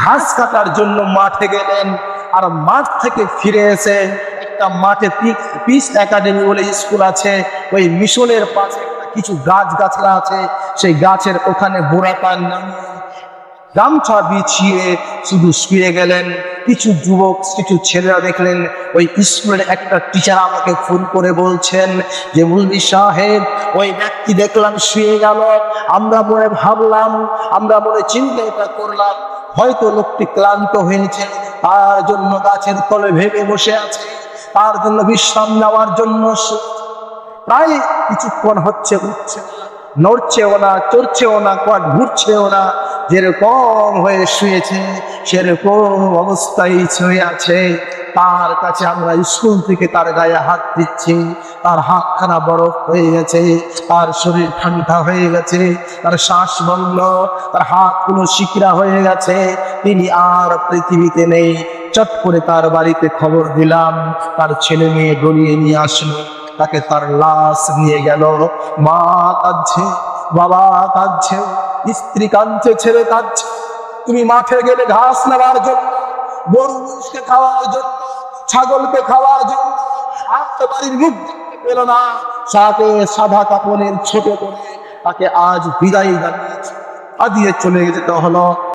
ঘাস কাটার জন্য মাঠে গেলেন আর মাঠ থেকে ফিরে এসে একটা মাঠে পিস একাডেমি বলে স্কুল আছে, ওই মিশনের পাশে কিছু গাছ গাছরা আছে, সেই গাছের ওখানে বোরাকার নামিয়ে গামছা বিছিয়ে শুধু শুয়ে গেলেন। কিছু যুবক, কিছু ছেলেরা দেখলেন, ওই স্কুলের একটা টিচার আমাকে ফোন করে বলছেন যে মুলবি সাহেব, ওই ব্যক্তি দেখলাম শুয়ে গেল। আমরা মনে ভাবলাম, আমরা মনে চিন্তা এটা করলাম, হয়তো লোকটি ক্লান্ত হয়েছে তার জন্য গাছের তলে ভেবে বসে আছে। তার জন্য বিশ্রাম নেওয়ার জন্য প্রায় কিছুক্ষণ হচ্ছে, উঠছে। নড়ছেও না, চড়ছেও না কট ঘুরছেও না, যেরকম হয়ে শুয়েছে, সেরকম অবস্থায় শুয়ে আছে। তার কাছে আমরা স্কুল থেকে তার গায়ে হাত দিচ্ছি। তার হাত হাতখানা বরফ হয়ে গেছে, তার শরীর ঠান্ডা হয়ে গেছে, তার শ্বাস বন্ধ, তার হাতগুলো শিকরা হয়ে গেছে। তিনি আর পৃথিবীতে নেই। চট করে তার বাড়িতে খবর দিলাম। তার ছেলে মেয়ে গড়িয়ে নিয়ে আসলো। তাকে তার লাশ নিয়ে গেল। মা কাঁদছে, বাবা কাঁদছে, স্ত্রী কাঁদছে, ছেলে কাঁদছে। তুমি মাঠে গেলে ঘাস নেওয়ার জন্য, গরু মহিষকে খাওয়ার জন্য, ছাগলকে খাওয়ার জন্য। তো বাড়ির মুখ পেল না সাথে সাদা কাপড়ের ছোট করে তাকে আজ বিদায় জানিয়েছে। আদিয়ে চলে যেতে হলো।